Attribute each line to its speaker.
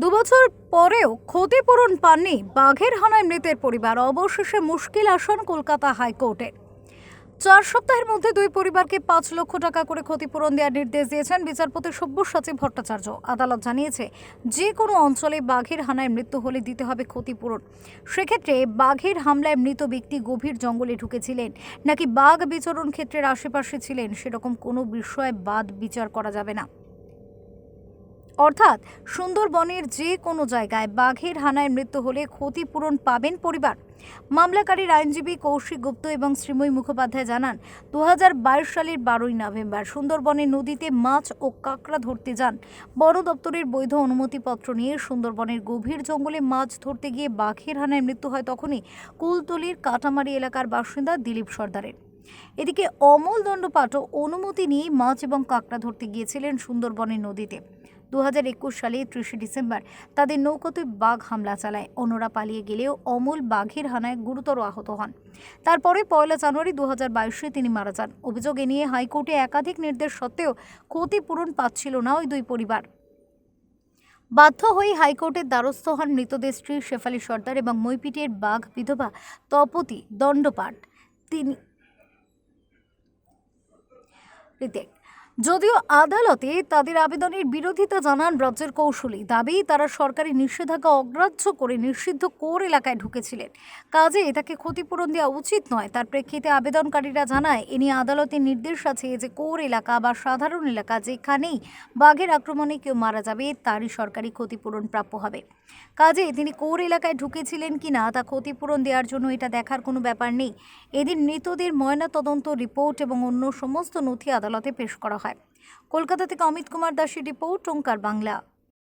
Speaker 1: দুবছর পরেও ক্ষতিপূরণ পাননি বাঘের হানায় মৃতের পরিবার। অবশেষে মুশকিল আসন কলকাতা হাইকোর্টের চার সপ্তাহের মধ্যে দুই পরিবারকে পাঁচ লক্ষ টাকা করে ক্ষতিপূরণ দেওয়ার নির্দেশ দিয়েছেন বিচারপতি সব্যসাচী ভট্টাচার্য। আদালত জানিয়েছে, যে কোনো অঞ্চলে বাঘের হানায় মৃত্যু হলে দিতে হবে ক্ষতিপূরণ। সেক্ষেত্রে বাঘের হামলায় মৃত ব্যক্তি গভীর জঙ্গলে ঢুকেছিলেন। নাকি বাঘ বিচরণ ক্ষেত্রের আশেপাশে ছিলেন, সেরকম কোনো বিষয়ে বাদ বিচার করা যাবে না। অর্থাৎ সুন্দরবনের যে কোনো জায়গায় বাঘের হানায় মৃত্যু হলে ক্ষতিপূরণ পাবেন পরিবার। মামলাকারীর আইনজীবী কৌশিক গুপ্ত এবং শ্রীময়ী মুখোপাধ্যায় জানান দু হাজার বাইশ সালের বারোই নভেম্বর সুন্দরবনের নদীতে মাছ ও কাঁকড়া ধরতে যান। বন দপ্তরের বৈধ অনুমতিপত্র নিয়ে সুন্দরবনের গভীর জঙ্গলে মাছ ধরতে গিয়ে বাঘের হানায় মৃত্যু হয় তখনই কুলতলির কাটামারি এলাকার বাসিন্দা দিলীপ সর্দারের। এদিকে অমল দণ্ডপাঠও অনুমতি নিয়েই মাছ এবং কাঁকড়া ধরতে গিয়েছিলেন সুন্দরবনের নদীতে। দু হাজার একুশ সালে ত্রিশে ডিসেম্বর তাদের নৌকোতে বাঘ হামলা চালায়। অন্যরা পালিয়ে গেলেও অমল বাঘের হানায় গুরুতর আহত হন। তারপরে পয়লা জানুয়ারি দু হাজার তিনি মারা যান। অভিযোগ এ নিয়ে হাইকোর্টে একাধিক নির্দেশ সত্ত্বেও ক্ষতিপূরণ পাচ্ছিল না ওই দুই পরিবার। বাধ্য হয়ে হাইকোর্টের দ্বারস্থ হন মৃতদের স্ত্রী শেফালি সর্দার এবং মৈপিটের বাঘ বিধবা তপতি দণ্ডপাঠ। তিনি যদিও আদালতে তাদের আবেদনের বিরোধিতা জানান রাজ্যের কৌশলী দাবি, তারা সরকারি নিষেধাজ্ঞা অগ্রাহ্য করে নিষিদ্ধ কোর এলাকায় ঢুকেছিলেন। কাজে তাকে ক্ষতিপূরণ দেওয়া উচিত নয়। তার প্রেক্ষিতে আবেদনকারীরা জানায়, এ নিয়ে আদালতের নির্দেশ আছে যে কোর এলাকা বা সাধারণ এলাকা যেখানেই বাঘের আক্রমণে কেউ মারা যাবে, তারই সরকারি ক্ষতিপূরণ প্রাপ্য হবে। কাজে তিনি কোর এলাকায় ঢুকেছিলেন কিনা তা ক্ষতিপূরণ দেওয়ার জন্য এটা দেখার কোনো ব্যাপার নেই। এদিন মৃতদের ময়নাতদন্ত রিপোর্ট এবং অন্য সমস্ত নথি আদালতে পেশ করা হয়। কলকাতা থেকে অমিত কুমার দাসের রিপোর্ট ওঙ্কার বাংলা।